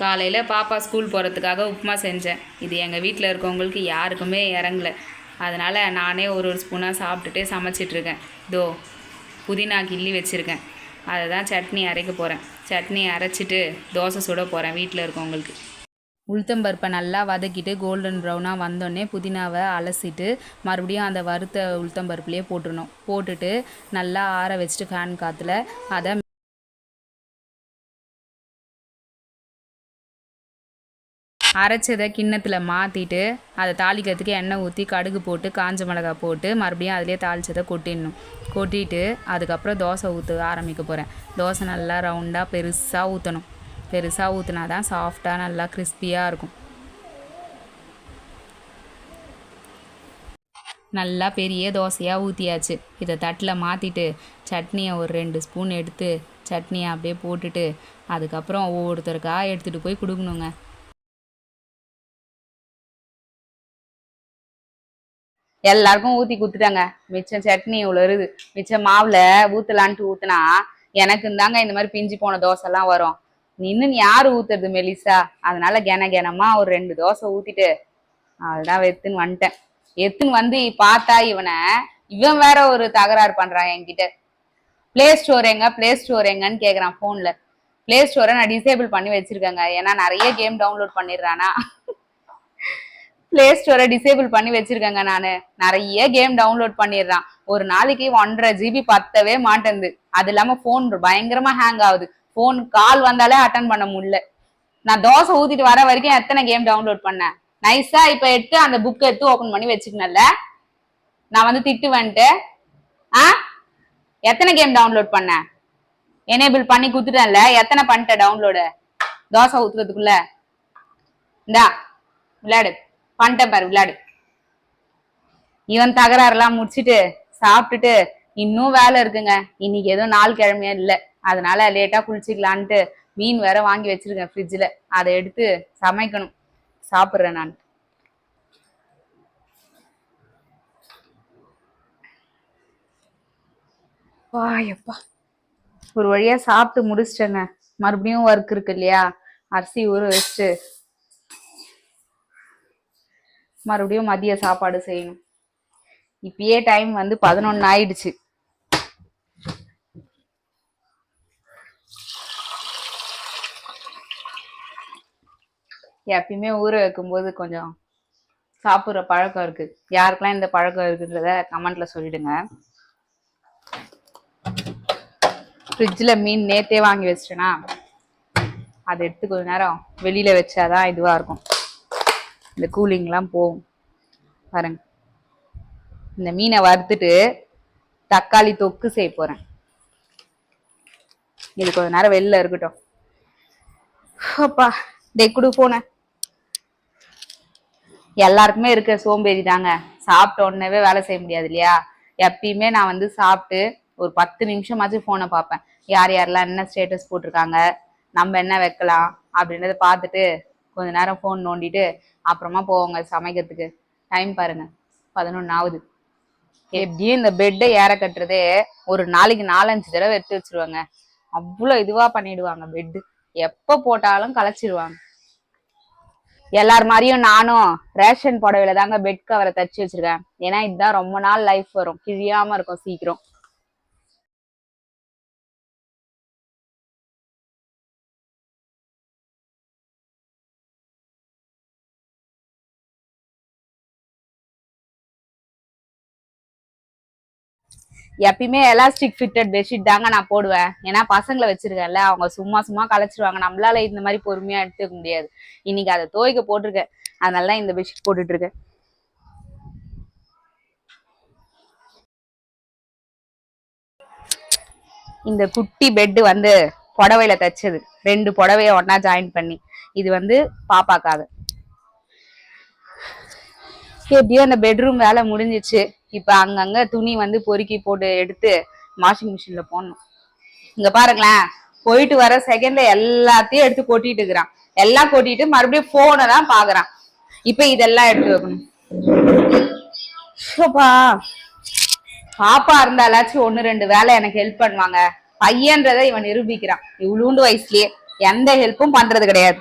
காலையில் பாப்பா ஸ்கூல் போகிறதுக்காக உப்புமா செஞ்சேன். இது எங்கள் வீட்டில் இருக்கவங்களுக்கு யாருக்குமே இறங்கல. அதனால் நானே ஒரு ஒரு ஸ்பூனாக சாப்பிட்டுட்டே சமைச்சிட்ருக்கேன் இதோ புதினா கிள்ளி வச்சுருக்கேன். அதை தான் சட்னி அரைக்க போகிறேன் சட்னி அரைச்சிட்டு தோசை சுட போகிறேன் வீட்டில் இருக்கவங்களுக்கு. உளுத்தம்பருப்பை நல்லா வதக்கிட்டு கோல்டன் ப்ரௌனாக வந்தோடனே புதினாவை அலசிட்டு மறுபடியும் அந்த வறுத்த உளுத்தம்பருப்புலேயே போட்டுடணும். போட்டுட்டு நல்லா ஆற வச்சுட்டு ஃபேன் காற்றுல அதை அரைச்சதை கிண்ணத்தில் மாற்றிட்டு அதை தாளிக்கிறதுக்கு எண்ணெய் ஊற்றி கடுகு போட்டு காஞ்ச மிளகாய் போட்டு மறுபடியும் அதிலே தாளிச்சதை கொட்டிடணும். கொட்டிட்டு அதுக்கப்புறம் தோசை ஊற்ற ஆரம்பிக்க போகிறேன் தோசை நல்லா ரவுண்டாக பெருசாக ஊற்றணும் பெருசாக ஊற்றினா தான் சாஃப்டாக நல்லா கிறிஸ்பியாக இருக்கும். நல்லா பெரிய தோசையாக ஊற்றியாச்சு இதை தட்டில் மாற்றிட்டு சட்னியை ஒரு ரெண்டு ஸ்பூன் எடுத்து சட்னியை அப்படியே போட்டுட்டு அதுக்கப்புறம் ஒவ்வொருத்தருக்காக எடுத்துகிட்டு போய் கொடுக்கணுங்க. எல்லாருக்கும் ஊத்தி குத்துட்டாங்க மிச்சம் சட்னி இவ்வளோ இருக்குது மிச்சம் மாவுல ஊத்தலான்ட்டு ஊத்துனா எனக்கு தாங்க இந்த மாதிரி பிஞ்சு போன தோசைலாம் வரும். நின்னு யாரு ஊத்துறது மெலிசா? அதனால கென கெனமா ஒரு ரெண்டு தோசை ஊத்திட்டு அதுதான் வெத்துன்னு வந்துட்டேன். எத்துன்னு வந்து பார்த்தா இவனை இவன் வேற ஒரு தகராறு பண்றான் என்கிட்ட. பிளே ஸ்டோர் எங்க? பிளே ஸ்டோர் எங்கன்னு கேக்குறான் போன்ல பிளே ஸ்டோரை நான் டிசேபிள் பண்ணி வச்சிருக்கேங்க. ஏன்னா நிறைய கேம் டவுன்லோட் பண்ணிடுறானா. பிளே ஸ்டோரை டிசேபிள் பண்ணி வச்சிருக்கேங்க நானு. நிறைய கேம் டவுன்லோட் பண்ணிடுறான். ஒரு நாளைக்கு ஒன்றரை ஜிபி பத்தவே மாட்டேங்குது. அது இல்லாம போன் பயங்கரமா ஹேங் ஆகுது. போன் கால் வந்தாலே அட்டன் பண்ண முடியல. நான் தோசை ஊத்திட்டு வர வரைக்கும் எத்தனை கேம் டவுன்லோட் பண்ணேன்? நைஸா இப்ப எடுத்து அந்த புக் எடுத்து ஓபன் பண்ணி வச்சுக்கணும்ல? நான் வந்து திட்டு வந்துட்டு ஆ? எத்தனை கேம் டவுன்லோட் பண்ணேன்? எனேபிள் பண்ணி குத்துட்டேன்ல எத்தனை பண்ணிட்ட டவுன்லோடு தோசை ஊத்துறதுக்குள்ள. இந்தா விளையாடு. பண்ணிட்டேன் பாரு விளையாடு. இவன் தகராறுலாம் முடிச்சிட்டு சாப்பிட்டுட்டு இன்னும் வேலை இருக்குங்க. இன்னைக்கு எதுவும் நாள் கிழமையா இல்ல. அதனால லேட்டா குளிச்சுக்கலான்ட்டு மீன் வேற வாங்கி வச்சிருக்கேன் ஃப்ரிட்ஜில் அதை எடுத்து சமைக்கணும். சாப்பிட்றேன் நான். வாயப்பா. ஒரு வழியா சாப்பிட்டு முடிச்சிட்டேங்க. மறுபடியும் ஒர்க் இருக்கு இல்லையா? அரிசி ஊற வச்சுட்டு மறுபடியும் மதிய சாப்பாடு செய்யணும். இப்பயே டைம் வந்து பதினொன்னு ஆயிடுச்சு. எப்பயுமே ஊற வைக்கும்போது கொஞ்சம் சாப்பிட்ற பழக்கம் இருக்கு. யாருக்கெல்லாம் இந்த பழக்கம் இருக்குன்றத கமெண்ட்ல சொல்லிடுங்க. ஃப்ரிட்ஜில் மீன் நேத்தே வாங்கி வச்சிட்டேனா? அதை எடுத்து கொஞ்ச நேரம் வெளியில வச்சாதான் இதுவா இருக்கும். இந்த கூலிங்லாம் போகும். பாருங்க. இந்த மீனை வறுத்துட்டு தக்காளி தொக்கு செய்ய போகிறேன் இது கொஞ்ச நேரம் வெளில இருக்கட்டும். அப்பா டே குடு போன. எல்லாருக்குமே இருக்க சோம்பேறி தாங்க. சாப்பிட்ட உடனேவே வேலை செய்ய முடியாது இல்லையா? எப்பயுமே நான் வந்து சாப்பிட்டு ஒரு பத்து நிமிஷமாச்சும் ஃபோனை பார்ப்பேன். யார் யாரெல்லாம் என்ன ஸ்டேட்டஸ் போட்டிருக்காங்க? நம்ம என்ன வைக்கலாம்? அப்படின்றத பார்த்துட்டு கொஞ்ச நேரம் ஃபோன் நோண்டிட்டு அப்புறமா போவாங்க சமைக்கிறதுக்கு. டைம் பாருங்க. பதினொன்று ஆகுது எப்படியும் இந்த பெட்டை ஏற கட்டுறதே ஒரு நாளைக்கு நாலஞ்சு தடவை எடுத்து வச்சிருவாங்க. அவ்வளோ இதுவாக பண்ணிடுவாங்க பெட்டு எப்போ போட்டாலும் கலைச்சிடுவாங்க எல்லார் மாதிரியும் நானும் ரேஷன் புடவையில தாங்க பெட் கவரை தச்சு வச்சிருக்கேன். ஏன்னா இதுதான் ரொம்ப நாள் லைஃப் வரும். கிழியாம இருக்கும் சீக்கிரம். எப்பயுமே எலாஸ்டிக் ஃபிட்டட் பெட்ஷீட் தாங்க நான் போடுவேன். ஏன்னா பசங்களை வச்சிருக்கேன்ல அவங்க சும்மா சும்மா கலைச்சிருவாங்க. நம்மளால இந்த மாதிரி பொறுமையா எடுத்துக்க முடியாது. இன்னைக்கு அதை துவைக்க போட்டிருக்கேன். அதனால தான் இந்த பெட்ஷீட் போட்டுட்டு இருக்கேன் இந்த குட்டி பெட்டு வந்து புடவையில தைச்சது. ரெண்டு புடவைய ஒன்னா ஜாயின் பண்ணி. இது வந்து பாப்பாக்காக எப்படியோ அந்த பெட்ரூம் வேலை முடிஞ்சிச்சு. இப்ப அங்கங்க துணி வந்து பொறுக்கி போட்டு எடுத்து வாஷிங் மிஷின்ல போடணும். இங்க பாருங்களேன் போயிட்டு வர செகண்ட்ல எல்லாத்தையும் எடுத்து கொட்டிட்டு இருக்கிறான். எல்லாம் கொட்டிட்டு மறுபடியும் போனை தான் பாக்குறான். இப்ப இதெல்லாம் எடுத்து வைக்கணும். பாப்பா இருந்தாலாச்சும் ஒன்னு ரெண்டு வேலை எனக்கு ஹெல்ப் பண்ணுவாங்க. பையன்றதை இவன் நிரூபிக்கிறான். இவ்வளூண்டு வயசுலயே எந்த ஹெல்ப்பும் பண்றது கிடையாது.